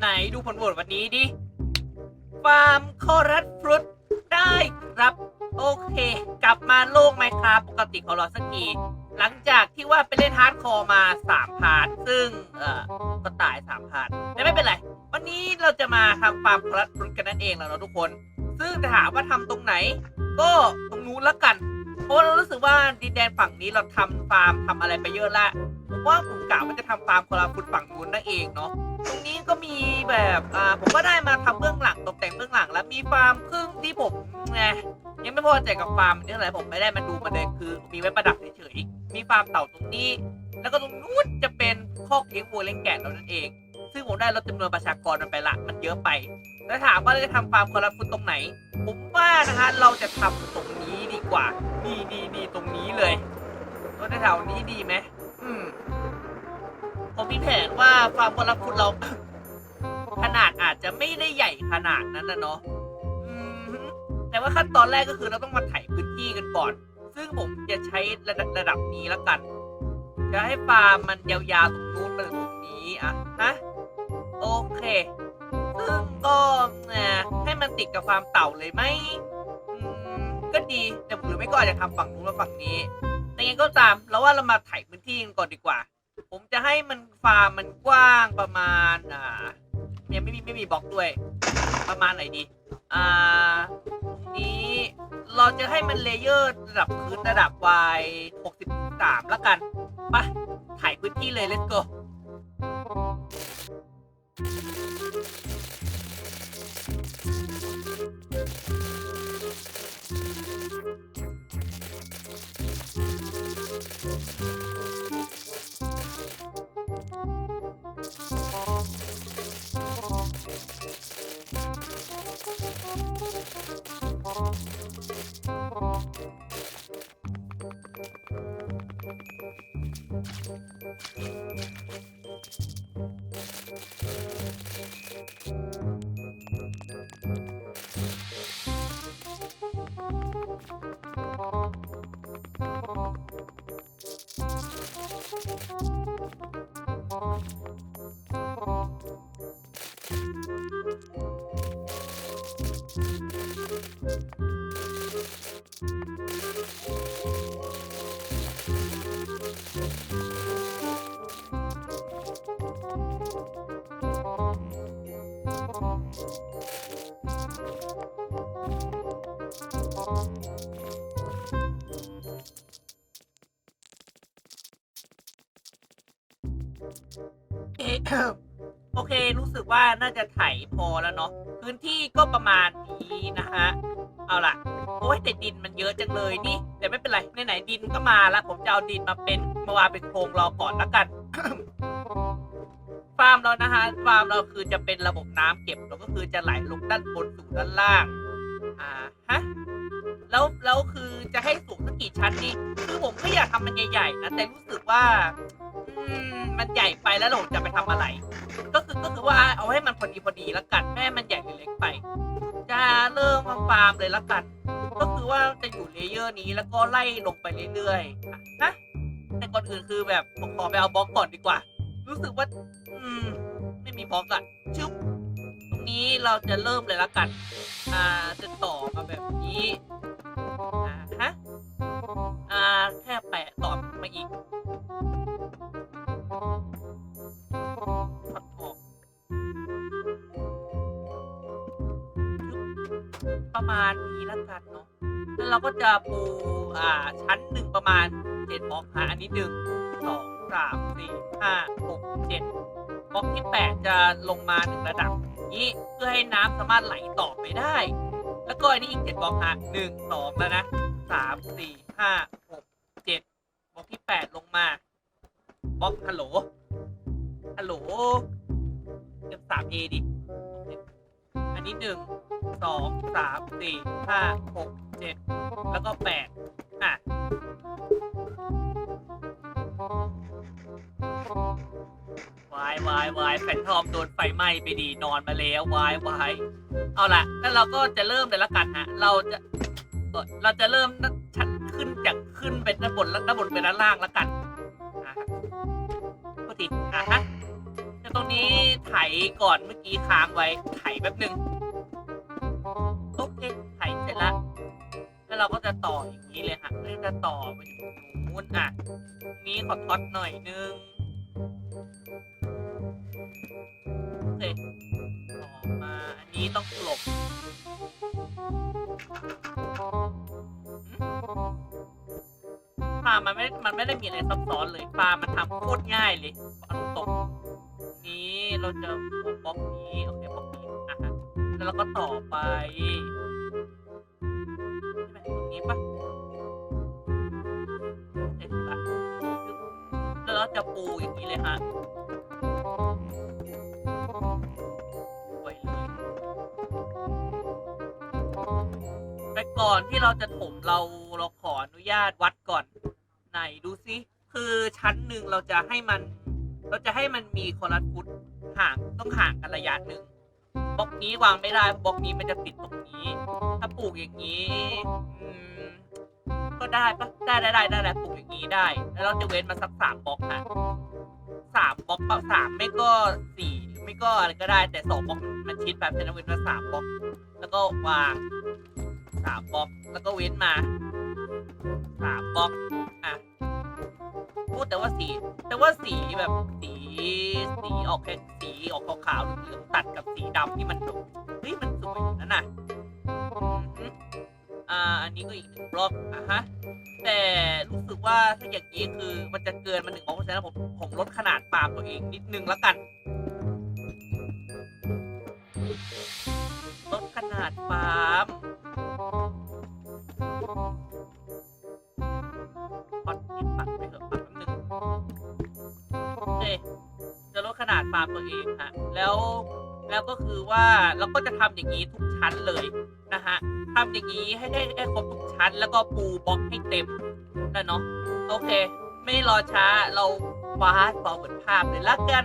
ไหนดูผลโหวตวันนี้ดิฟาร์มคอรัสฟรุตได้ครับ โอเค กลับมาโลกไมครับปกติของเราสักทีหลังจากที่ว่าไปเล่นฮาร์ดคอร์มา 3 พาร์ทซึ่ง เอ่อก็ตาย 3 พาร์ทแต่ไม่เป็นไร วันนี้เราจะมาทำฟาร์มคอรัสฟรุตกันนั่นเองแล้วเนาะทุกคน ซึ่งจะถามว่าทำตรงไหน ก็ตรงนู้นละกัน เพราะเรารู้สึกว่าดินแดนฝั่งนี้เราทำฟาร์มทำอะไรไปเยอะละผมว่าผมกะว่าจะทำฟาร์มคอรัสฟรุตฝั่งนู้นนั่นเองเนาะ ตรงนี้ก็มีแบบอ่าผมก็ได้มาทำเบื้องหลังตกแต่งเบื้องหลัง แล้วมีฟาร์มครึ่งที่ผมไงยังไม่พอใจกับฟาร์มนี่อะไรผมไม่ได้มาดูมาเลยคือ มีไว้ประดับเฉยๆมีฟาร์มเต่าตรงนี้ แล้วก็ตรงนู้นจะเป็นคอกเลี้ยงวัวเลี้ยงแกะเรานั่นเอง ซึ่งผมได้ลดจำนวนประชากรมันไปละมันเยอะไปแล้วถามว่าเราจะทำฟาร์มคอรัปฟุตตรงไหน ผมว่านะฮะเราจะทำตรงนี้ดีกว่านี่นี่นี่ตรงนี้เลยตรงแถวๆนี้ดีไหมอืม ผมมีแผนว่าฟามคนรับคุณเรา ขนาดอาจจะไม่ได้ใหญ่ขนาดนั้นนะเนาะอืมแต่ว่าขั้นตอนแรกก็คือเราต้องมาไถพื้นที่กันก่อน ซึ่งผมจะใช้ระดับระดับนี้แล้วกัน จะให้ฟาร์มมันยาวๆตรงนู้นไปตรงนี้อะฮะโอเคซึ่งก็ให้มันติดกับฟามเต่าเลยไหมอืมก็ดีแต่หรือไม่ก็อาจจะทำฝั่งนู้นและฝั่งนี้แต่ยังไงก็ตามเราว่าเรามาไถพื้นที่กันก่อนดีกว่า ผมจะให้มันฟาร์มมันกว้างประมาณ อ่ายังไม่มีไม่มีบล็อกด้วย ประมาณไหนดี อ่านี้เราจะให้มันเลเยอร์ระดับพื้นระดับวาย63แล้วกันไปะถ่ายพื้นที่เลย let's go โอเค รู้สึกว่าน่าจะไถพอแล้วเนาะ พื้นที่ก็ประมาณนี้นะฮะ เอาล่ะ โอ้ยแต่ดินมันเยอะจังเลยนี่ แต่ไม่เป็นไร ไหนๆดินก็มาแล้วผมจะเอาดินมาเป็นมาวางเป็นโครงรอก่อนแล้วกัน ฟาร์มเรานะฮะ ฟาร์มเราคือจะเป็นระบบน้ำเก็บแล้วก็คือจะไหลลงด้านบนสู่ด้านล่าง อ่าฮะแล้วแล้วคือจะให้สูงสักกี่ชั้นนี่คือผมก็อยากทำมันใหญ่ๆนะแต่รู้สึกว่า อืมมันใหญ่ไปแล้วเราจะไปทำอะไร ก็คือก็คือว่าเอาให้มันพอดีพอดีแล้วกันแม่ให้มันใหญ่หรือเล็กไป จะเริ่มฟาร์มเลยแล้วกัน ก็คือว่าจะอยู่เลเยอร์นี้แล้วก็ไล่ลงไปเรื่อยๆอะนะแต่ก่อนอื่นคือแบบผมขอไปเอาบล็อกก่อนดีกว่า รู้สึกว่า อืม ไม่มีบล็อกอะชึบตรงนี้เราจะเริ่มเลยแล้วกัน อ่าจะต่อมาแบบนี้อ่าฮะอ่าแค่แปะต่อมาอีก เราก็จะปูอ่าชั้นหนึ่งประมาณเจ็ดบล็อกฮะอันนี้หนึ่งสองสามสี่ห้าหกเจ็ดบล็อกที่แปดจะลงมาหนึ่งระดับอย่างนี้เพื่อให้น้ำสามารถไหลต่อไปได้ แล้วก็อันนี้อีกเจ็ดบล็อกฮะหนึ่งสองแล้วนะสามสี่ห้าหกเจ็ดบล็อกที่แปดลงมาบล็อกฮัลโหลฮัลโหลเก็บสามเอดิ อันนี้หนึ่งสองสามสี่ห้าหกเจ็ดแล้วก็แปดอะวายวายวายแฟนทอมโดนไฟไหม้ไปดีนอนมาแล้ววายวายเอาละแล้วเราก็จะเริ่มเลยละกันฮะเราจะเราจะเริ่มชั้นขึ้นจากขึ้นเป็นด้านบนแล้วด้านบนเป็นด้านล่างละกันอะก็ติดอะฮะแต่ตรงนี้ไถก่อนเมื่อกี้ค้างไว้ไถแป๊บหนึ่ง โอเคไถเสร็จแล้วแล้วเราก็จะต่ออย่างนี้เลยฮะก็จะต่อไปถึงนู้นอะตรงนี้ขอท็อตหน่อยนึงโอเคต่อมาอันนี้ต้องกลบฟามมันไม่มันไม่ได้มีอะไรซับซ้อนเลยฟามันทำโคตรง่ายเลยอาตรงนี้เราจะบล็อกนี้โอเค แล้วเราก็ต่อไปใช่ไหมตรงนี้ปะเสร็จละแล้วเราจะปูอย่างนี้เลยฮะไว้เลยแต่ก่อนที่เราจะถมเราเราขออนุญาตวัดก่อน ไหนดูซิคือชั้นหนึ่งเราจะให้มัน เราจะให้มันมีคนละฟุตห่างต้องห่างกันระยะหนึ่ง บล็อกนี้วางไม่ได้เพราะบล็อกนี้มันจะติดตรงนี้ ถ้าปลูกอย่างนี้อืมก็ได้ปะได้ได้ได้ได้ได้ปลูกอย่างนี้ได้ แล้วเราจะเว้นมาสักสามบล็อกฮะสามบล็อกเปล่าสามไม่ก็สี่ไม่ก็อะไรก็ได้แต่สองบล็อกมันมันชิดแบบเป็นเว้นมาสามบล็อก แล้วก็วางสามบล็อก แล้วก็เว้นมาสามบล็อกอะพูดแต่ว่าสีแต่ว่าสีแบบสี สีออกแค่สีออกขาวๆเหลืองตัดกับสีดำที่มันดูเฮ้ยมันสวยนั่นน่ะอืมอ่าอันนี้ก็อีกหนึ่งบล็อกอะฮะแต่รู้สึกว่าถ้าอย่างนี้คือมันจะเกินมาหนึ่งบล็อกเพราะฉะนั้นผมผมลดขนาดฟาร์มตัวเองนิดนึงแล้วกันลดขนาดฟาร์มพอดที่ปัดไปเถอะปัดแป๊บนึงโอเค นาดฟาร์มตัวเองฮะแล้วแล้วก็คือว่าเราก็จะทำอย่างนี้ทุกชั้นเลยนะฮะทำอย่างนี้ให้ได้ให้ครบทุกชั้น แล้วก็ปูบล็อกให้เต็มนะเนาะโอเค ไม่รอช้าเราฟาสต์ฟอร์เวิร์ดภาพเลยละกัน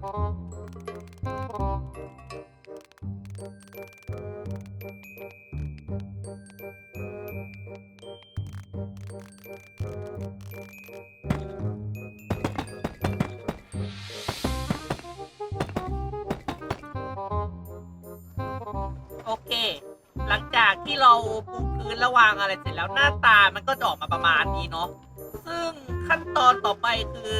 โระวางอะไรเสร็จแล้วหน้าตามันก็จะออกมาประมาณนี้เนาะซึ่งขั้นตอนต่อไปคือ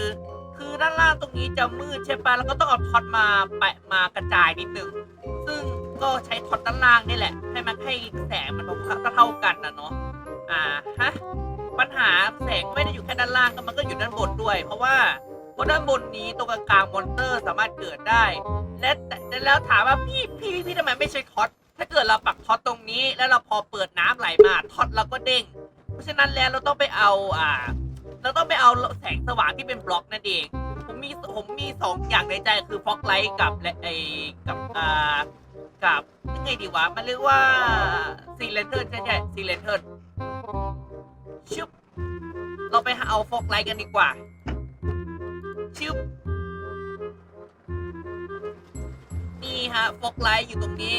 คือด้านล่างตรงนี้จะมืดใช่ปะแล้วก็ต้องเอาท็อตมาแปะมากระจายนิดนึงซึ่งก็ใช้ท็อตด้านล่างนี่แหละ ให้มันให้แสงมันเท่ากันนะเนาะอ่าฮะปัญหาแสงไม่ได้อยู่แค่ด้านล่างก็มันก็อยู่ด้านบนด้วย เพราะว่าเพราะด้านบนนี้ตรงกลางมอนเตอร์สามารถเกิดได้ และแต่แล้วถามว่าพี่พี่พี่ทำไมไม่ใช้ท็อต ถ้าเกิดเราปักท็อตตรงนี้ แล้วเราพอเปิดน้ำไหลมาท็อตเราก็เด้ง เพราะฉะนั้นแล้วเราต้องไปเอาอ่า เราต้องไปเอาแสงสว่างที่เป็นบล็อกนั่นเอง ผมมีผมมีสองอย่างในใจคือฟอกไลท์กับและไอกับอ่ากับยังไงดีวะ มันเรียกว่าซีเลนเทอร์ใช่ใช่ซีเลนเทอร์ชุบเราไปหาเอาฟอกไลท์กันดีกว่าชุบนี่ฮะฟอกไลท์อยู่ตรงนี้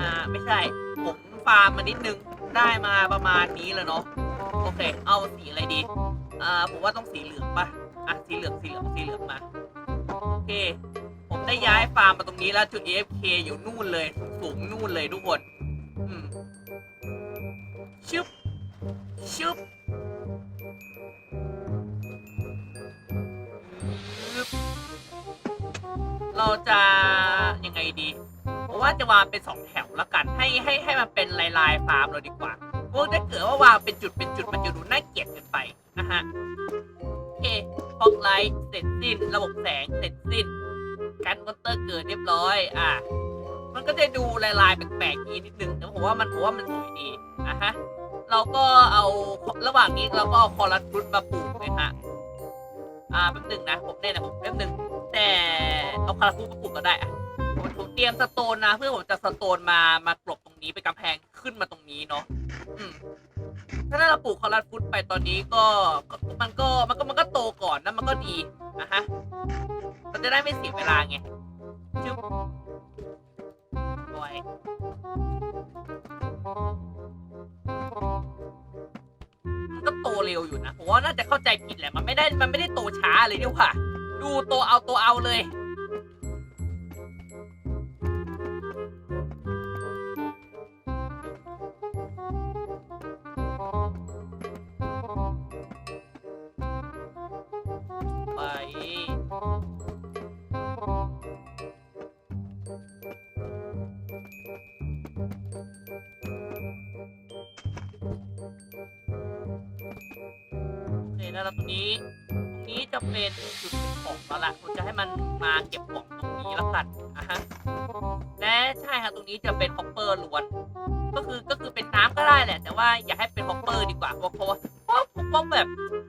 อ่าไม่ใช่ ผมฟาร์มมานิดนึงได้มาประมาณนี้แล้วเนาะโอเค เอาสีอะไรดีอ่าผมว่าต้องสีเหลืองปะอะสีเหลืองสีเหลืองสีเหลืองมาโอเค ผมได้ย้ายฟาร์มมาตรงนี้แล้วจุด AFK อยู่นู่นเลยสูงนู่นเลยทุกคนอืมชึบชึบเราจะยังไงดี ผมว่าจะวางเป็นสองแถันให้ให้ให้มันเป็นลายลายฟาร์มเราดีกว่าเพราะถ้าเกิดว่าวางเป็นจุดเป็นจุดมันจะดูน่าเกลียดเกินไปนะฮะโอเคพอไลท์เสร็จสิ้น ระบบแสงเสร็จสิ้นการมอนเตอร์เกิดเรียบร้อย อะมันก็จะดูลายๆแปลกๆนี้นิดนึงแต่ผมว่ามันผมว่ามันสวยดีอะฮะเราก็เอาระหว่างนี้เราก็เอาคอรัสฟรุตมาปลูกเลยฮะอ่าแป๊บหนึงนะผมเนี่ยนะผมแป๊บหนึงแต่เอาคาราฟูมาปลูกก็ได้อะ เตรียมสโตนนะ เพื่อผมจะสโตนมามากลบตรงนี้เป็นกำแพงขึ้นมาตรงนี้เนาะอืมถ้าเราปลูกคอรัสฟุตไปตอนนี้ก็ก็มันก็มันก็มันก็โตก่อนนะมันก็ดีนะฮะเราจะได้ไม่เสียเวลาไงชึบไว้มันก็โตเร็วอยู่นะผมว่าน่าจะเข้าใจผิดแหละมันไม่ได้มันไม่ได้โตช้าเลยดีกว่า ดูโตเอาโตเอาเลย โอเคแล้วตรงนี้ตรงนี้จะเป็นจุดเก็บของแล้วล่ะผมจะให้มันมาเก็บของตรงนี้แล้วกันอะฮะและใช่ครับตรงนี้จะเป็นฮอปเปอร์ล้วน ก็คือก็คือเป็นน้ำก็ได้แหละ แต่ว่าอย่าให้เป็นฮอปเปอร์ดีกว่าเพราะเพราะว่าเพราะผมว่าแบบ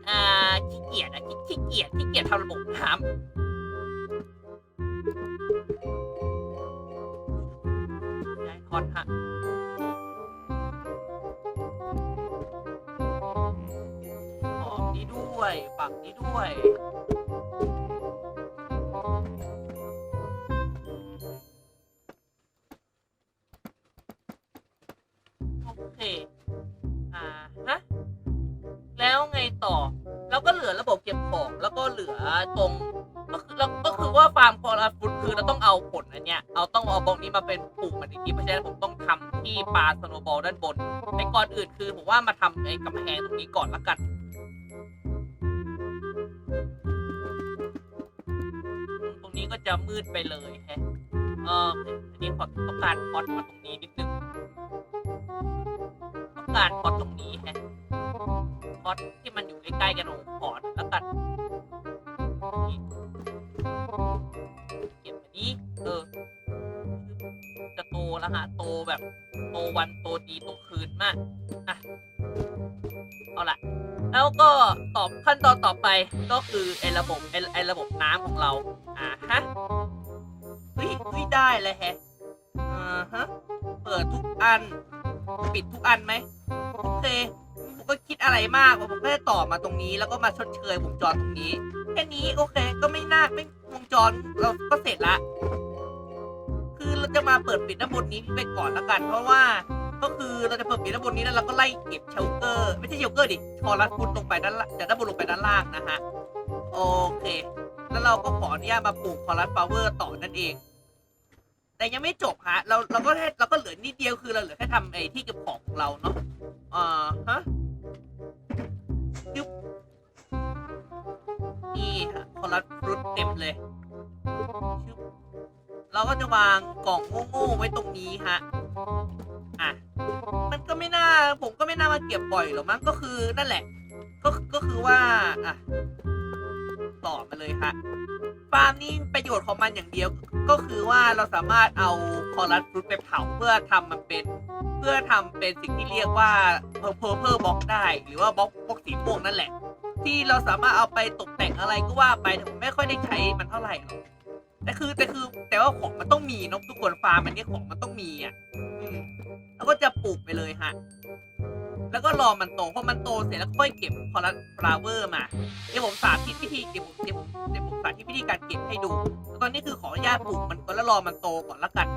อ่าขี้เกียจอะขี้ขี้เกียจขี้เกียจทำระบบน้ำได้ทอนฮะ ด้วยฝั่งนี้ด้วย โอเค อ่าฮะ แล้วไงต่อ แล้วก็เหลือระบบเก็บของ แล้วก็เหลือตรงก็คือเราก็คือว่าฟาร์มคอร์ฟุตคือเราต้องเอาผลอันเนี้ยเอาต้องเอาบล็อกนี้มาเป็นปลูกมันอีกทีเพราะฉะนั้นผมต้องทำที่ปลาสโนบอลด้านบนในก่อนอื่นคือผมว่ามาทำไอ้กำแพงตรงนี้ก่อนละกัน นี้ก็จะมืดไปเลยฮะเอออันนี้ขอต้องการพอดมาตรงนี้นิดนึงต้องการพอดตรงนี้ฮะพอดที่มันอยู่ใกล้ๆกันของพอดแล้วกันนี่เก็บอันนี้เออจะโตแล้วฮะโตแบบโตวันโตดีโตคืนมากอะเอาละแล้วก็ตอบขั้นตอนต่อไปก็คือไอ้ระบบไอ้ไอ้ระบบน้ำของเรา เฮ้ยได้เลยแฮะอ่าฮะ เปิดทุกอัน ปิดทุกอันไหมโอเค ผมก็คิดอะไรมากผมก็จะต่อมาตรงนี้ แล้วก็มาชดเชยวงจรตรงนี้ แค่นี้โอเค ก็ไม่น่าไม่วงจรเราก็เสร็จละ คือเราจะมาเปิดปิดด้านบนนี้ไปก่อนละกัน เพราะว่าก็คือเราจะเปิดปิดด้านบนนี้แล้วเราก็ไล่เก็บเชลเกอร์ ไม่ใช่เชลเกอร์ดิคอรัสฟุตลงไปด้านล่างจากด้านบนลงไปด้านล่างนะฮะ โอเค แล้วเราก็ขออนุญาตมาปลูกคอรัสฟลาเวอร์ต่อนั่นเอง แต่ยังไม่จบฮะ เราเราก็แค่เราก็เหลือนิดเดียวคือเราเหลือแค่ทำไอ้ที่เก็บของของเราเนาะอ่าฮะยุบนี่ฮะคอรัสฟรุตเต็มเลยชึบเราก็จะวางกล่องโง่ๆไว้ตรงนี้ฮะ อะ มันก็ไม่น่า ผมก็ไม่น่ามาเก็บบ่อยหรอกมั้ง ก็คือนั่นแหละ ก็ ก็คือว่า อะ ต่อมาเลยฮะฟาร์มนี้ประโยชน์ของมันอย่างเดียวก็คือว่าเราสามารถเอาคอรัสฟรุตไปเผาเพื่อทำมันเป็น เพื่อทำเป็นสิ่งที่เรียกว่าเพอร์เพอร์เพอร์บ็อกได้ หรือว่าบล็อกบล็อกสีม่วงนั่นแหละ ที่เราสามารถเอาไปตกแต่งอะไรก็ว่าไปแต่ผมไม่ค่อยได้ใช้มันเท่าไหร่หรอกแต่คือแต่คือแต่ว่าของมันต้องมีนอะทุกคนฟาร์มอันนี้ของมันต้องมีอะแล้วก็จะปลูกไปเลยฮะ แล้วก็รอมันโตพอมันโตเสร็จแล้วค่อยเก็บพอรัสฟลาเวอร์มาเดี๋ยวผมสาธิตวิธีเดี๋ยวผมเดี๋ยวผมเดี๋ยวผมสาธิตวิธีการเก็บให้ดูแต่ตอนนี้คือขออนุญาตปลูกมันก่อนแล้วรอมันโตก่อนละกัน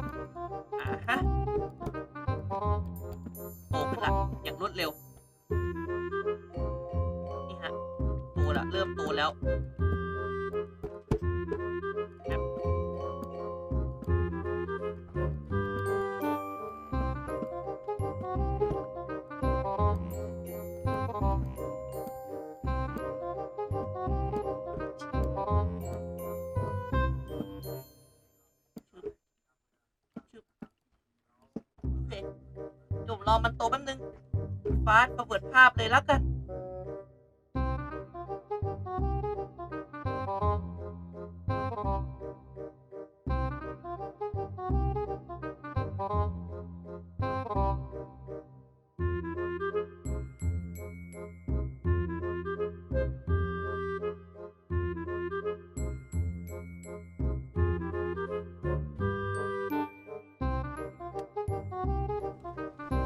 อ่าฮะโตขึ้นละอย่างรวดเร็วนี่ฮะโตละเริ่มโตแล้ว โตแป๊บนึงฟาสต์เวิดภาพเลยแล้วกัน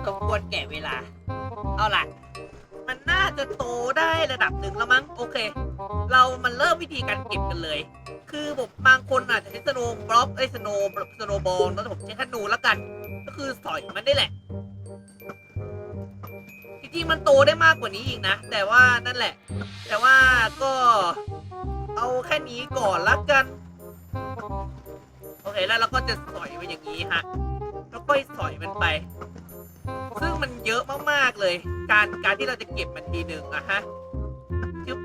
สมควรแก่เวลา เอาล่ะ มันน่าจะโตได้ระดับหนึ่งแล้วมั้ง โอเค เรามันเริ่มวิธีการเก็บกันเลย คือผมบางคนอาจจะใช้สโนว์บล็อกไอ้สโนว์สโนว์บอลแล้วผมใช้ธนูแล้วกัน ก็คือสอยมันได้แหละ จริงๆมันโตได้มากกว่านี้อีกนะ แต่ว่านั่นแหละ แต่ว่าก็เอาแค่นี้ก่อนละกัน โอเคแล้วเราก็จะสอยมันอย่างนี้ฮะแล้วก็สอยมันไป ซึ่งมันเยอะมากๆเลย การการที่เราจะเก็บมันทีหนึ่งอะฮะจึ๊บ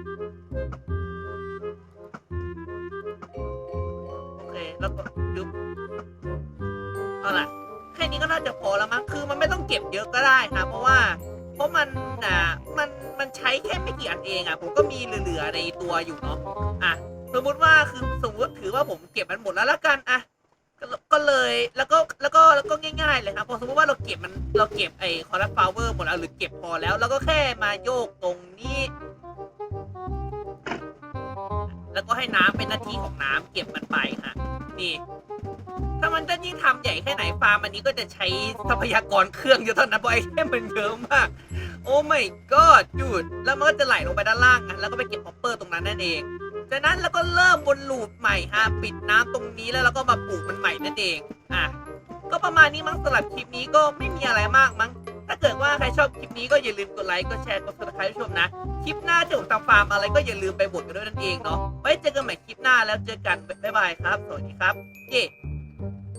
โอเคแล้วก็จึ๊บเอาล่ะแค่นี้ก็น่าจะพอแล้วมั้งคือมันไม่ต้องเก็บเยอะก็ได้ครับเพราะว่า เพราะมันอะมันมันใช้แค่ไม่กี่อันเองอะผมก็มีเหลือๆในตัวอยู่เนาะอะสมมติว่าคือสมมติถือว่าผมเก็บมันหมดแล้วละกันอะ เลย แล้วก็แล้วก็แล้วก็ง่ายๆเลยครับพอสมมติว่าเราเก็บมันเราเก็บไอ้คอร์รัสฟาวเวอร์หมดแล้วหรือเก็บพอแล้ว แล้วก็แค่มาโยกตรงนี้ แล้วก็ให้น้ำเป็นหน้าที่ของน้ำเก็บมันไปฮะนี่ ถ้ามันจะยิ่งทำใหญ่แค่ไหนฟาร์มอันนี้ก็จะใช้ทรัพยากรเครื่องเยอะเท่านั้นเพราะไอเทมมันเยอะมาก โอ้ไม่ก็จุดแล้วมันก็จะไหลลงไปด้านล่างนะแล้วก็ไปเก็บฮอปเปอร์ตรงนั้นนั่นเอง จากนั้นเราก็เริ่มวนลูปใหม่ฮะปิดน้ำตรงนี้แล้วเราก็มาปลูกมันใหม่นั่นเองอะก็ประมาณนี้มั้งสำหรับคลิปนี้ก็ไม่มีอะไรมากมั้งถ้าเกิดว่าใครชอบคลิปนี้ก็อย่าลืมกดไลค์กดแชร์กดติดตามชมนะคลิปหน้าจะผมทำฟาร์มอะไรก็อย่าลืมไปบดกันด้วยนั่นเองเนาะไว้เจอกันใหม่คลิปหน้าแล้วเจอกันบ๊ายบายครับสวัสดีครับเย้